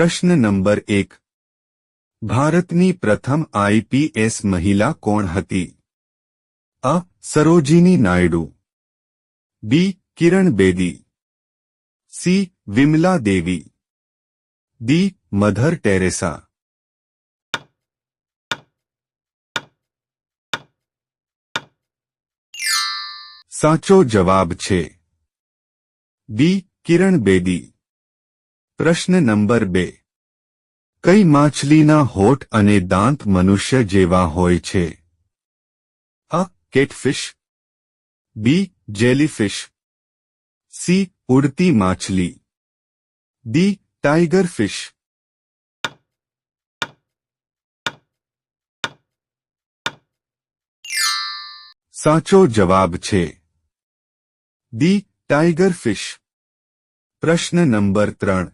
પ્રશ્ન નંબર એક ભારતની પ્રથમ આઈપીએસ મહિલા કોણ હતી A Sarojini Naidu B Kiran Bedi C Vimla Devi D Mother Teresa સાચો જવાબ છે ડી કિરણ બેદી પ્રશ્ન નંબર બે કઈ માછલીના હોઠ અને દાંત મનુષ્ય જેવા હોય છે? અ, કેટફિશ. B, jellyfish. સી, ઉડતી માછલી. ડી ટાઈગર ફિશ સાચો જવાબ છે. ધી ટાઈગર ફિશ પ્રશ્ન નંબર ત્રણ.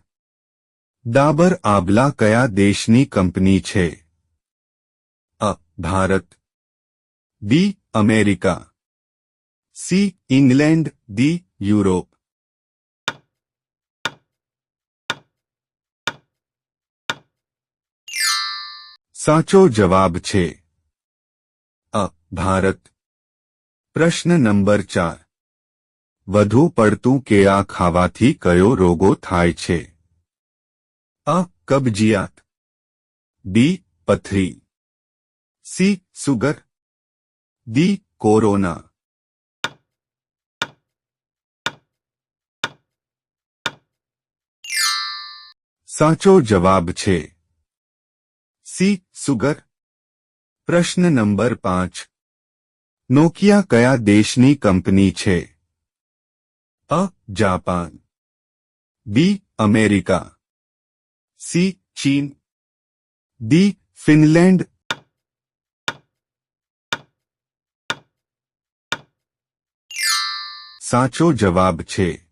ડાબર આબલા કયા દેશની કંપની છે A Bharat B America C England D Europe સાચો જવાબ છે અ ભારત પ્રશ્ન નંબર ચાર વધુ પડતું કેળા ખાવાથી કયો રોગો થાય છે અ કબજિયાત બી પથરી સી સુગર ડી કોરોના સાચો જવાબ છે સી સુગર પ્રશ્ન નંબર પાંચ નોકિયા કયા દેશની કંપની છે અ જાપાન બી અમેરિકા સી, ચીન. D, Finland. સાચો જવાબ છે.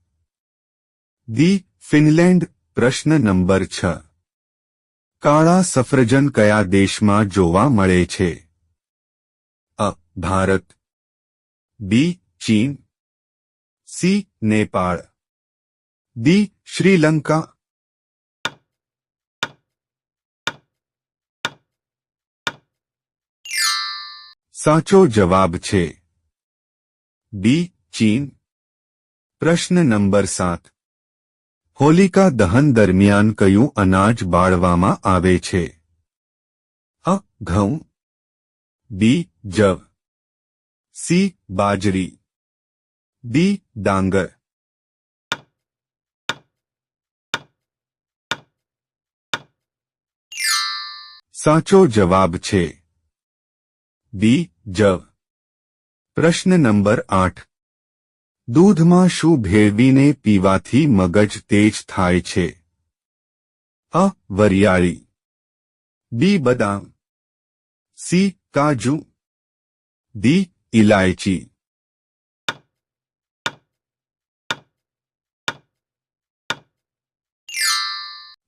દી ફિનલેન્ડ. પ્રશ્ન નંબર છ. કાળા સફરજન કયા દેશમાં જોવા મળે છે? અ, ભારત. બી, ચીન. સી, નેપાળ. ડી, શ્રીલંકા. સાચો જવાબ છે. બી, ચીન. પ્રશ્ન નંબર સાત. હોલિકા દહન દરમિયાન કયું અનાજ બાળવામાં આવે છે? અ, ઘઉં. બી, જવ. સી, બાજરી. ડી, ડાંગર. સાચો જવાબ છે. બી જવ પ્રશ્ન નંબર આઠ. દૂધમાં શું ભેળવીને પીવાથી મગજ તેજ થાય છે? અ. વરિયાળી. બી. બદામ. સી. કાજુ. ડી. ઇલાયચી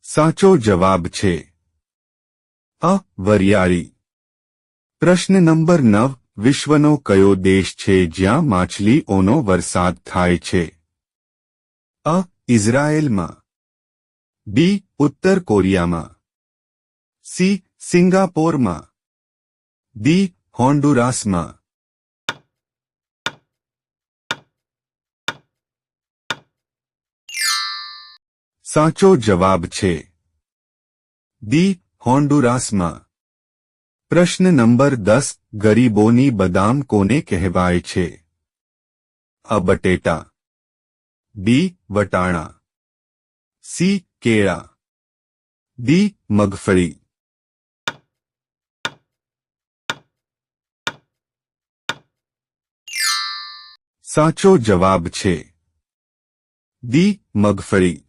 સાચો જવાબ છે અ. વરિયાળી. પ્રશ્ન નંબર નવ, વિશ્વનો કયો દેશ છે જ્યાં માછલીઓનો વરસાદ થાય છે? અ, ઇઝરાયેલમાં. બી, ઉત્તર કોરિયામાં. સી, સિંગાપોરમાં. ડી, હોન્ડુરાસમાં. સાચો જવાબ છે. દી હોન્ડુરાસમાં. પ્રશ્ન નંબર દસ, ગરીબોની બદામ કોને કહેવાય છે? અ, બટેટા. બી, વટાણા. સી, કેળા. ડી, મગફળી. સાચો જવાબ છે. ડી, મગફળી.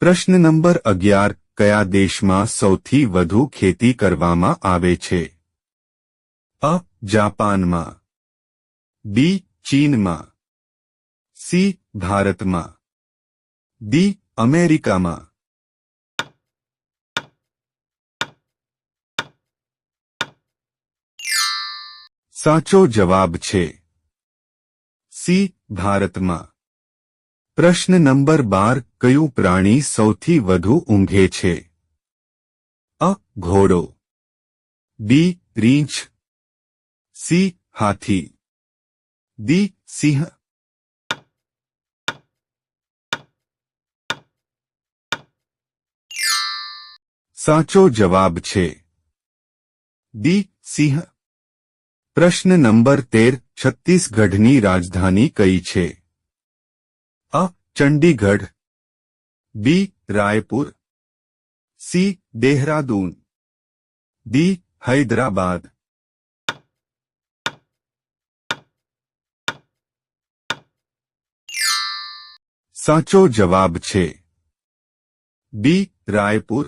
પ્રશ્ન નંબર અગિયાર કયા દેશમાં સૌથી વધુ ખેતી કરવામાં આવે છે અ જાપાનમાં બી ચીનમાં સી ભારતમાં ડી અમેરિકામાં સાચો જવાબ છે સી ભારતમાં પ્રશ્ન નંબર બાર કયું પ્રાણી સૌથી વધુ ઊંઘે છે અ ઘોડો બી રીંછ સી હાથી દી સિંહ સાચો જવાબ છે દી સિંહ પ્રશ્ન નંબર તેર છત્તીસગઢની રાજધાની કઈ છે અ Chandigarh B Raipur C Dehradun D Hyderabad સાચો જવાબ છે બી રાયપુર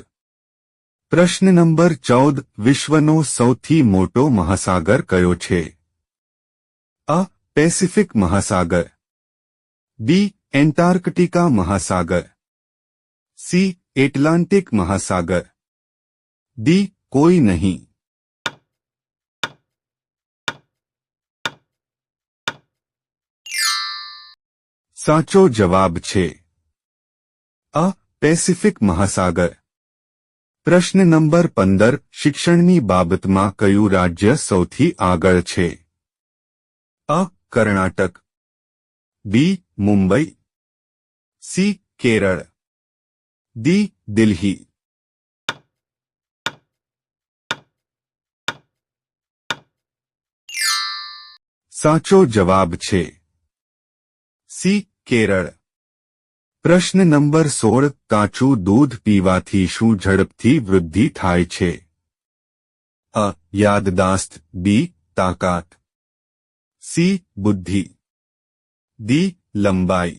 પ્રશ્ન નંબર ચૌદ વિશ્વનો સૌથી મોટો મહાસાગર કયો છે અ પેસિફિક મહાસાગર બી એન્ટાર્કટિકા મહાસાગર સી એટલાન્ટિક મહાસાગર. ડી કોઈ નહીં. સાચો જવાબ છે. અ પેસિફિક મહાસાગર. પ્રશ્ન નંબર પંદર શિક્ષણની બાબતમાં કયું રાજ્ય સૌથી આગળ છે? અ Karnataka. B Mumbai. C Kerala. D Delhi સાચો જવાબ છે સી કેરળ પ્રશ્ન નંબર સોળ કાચું દૂધ પીવાથી શું ઝડપથી વૃદ્ધિ થાય છે અ યાદદાસ્ત બી તાકાત સી બુદ્ધિ દી લંબાઈ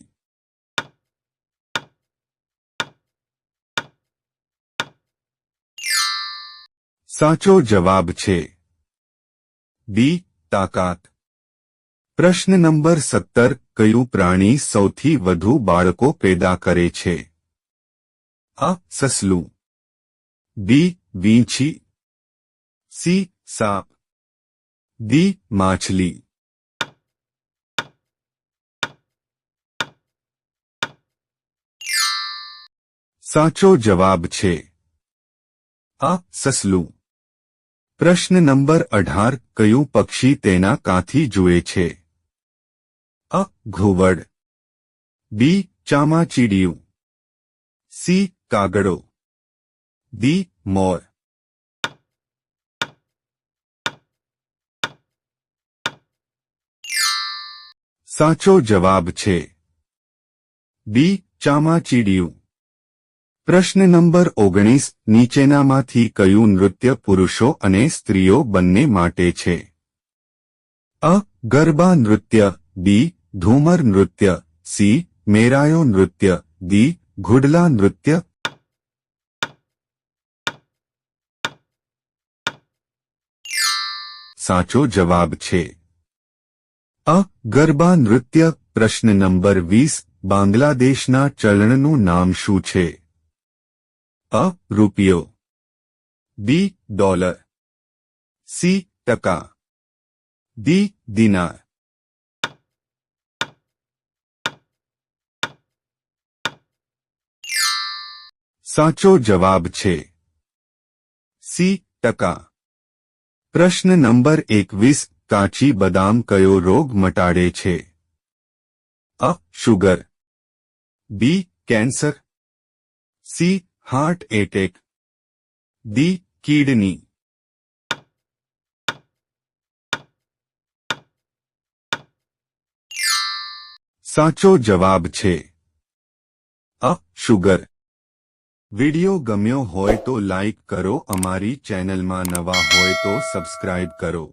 સાચો જવાબ છે. બી તાકાત. પ્રશ્ન નંબર સત્તર, કયું પ્રાણી સૌથી વધુ બાળકો પેદા કરે છે? અ સસલું. બી વીંછી. સી સાપ. દી માછલી. સાચો જવાબ છે. અ સસલું. પ્રશ્ન નંબર અઢાર, કયું પક્ષી તેના કાંથી જુએ છે? અ, ઘુવડ. બી, ચામાચીડિયું. સી, કાગડો. દી મોર. સાચો જવાબ છે. બી, ચામાચીડિયું. પ્રશ્ન નંબર ઓગણીસ, નીચેનામાંથી કયું નૃત્ય પુરુષો અને સ્ત્રીઓ બંને માટે છે? અ, ગરબા નૃત્ય, બી, ધૂમર નૃત્ય, સી, મેરાયો નૃત્ય દી ઘુડલા નૃત્ય. સાચો જવાબ છે. અ, ગરબા નૃત્ય, પ્રશ્ન નંબર વીસ, બાંગ્લાદેશના ચલણનું નામ શું છે? અ રૂપિયો બી ડોલર સી ટકા દી દિનાર સાચો જવાબ છે સી ટકા પ્રશ્ન નંબર એકવીસ કાચી બદામ કયો રોગ મટાડે છે A sugar B cancer C heart attack D kidney સાચો જવાબ છે અ શુગર વિડિયો ગમ્યો હોય તો લાઈક કરો અમારી ચેનલમાં નવા હોય તો સબસ્ક્રાઇબ કરો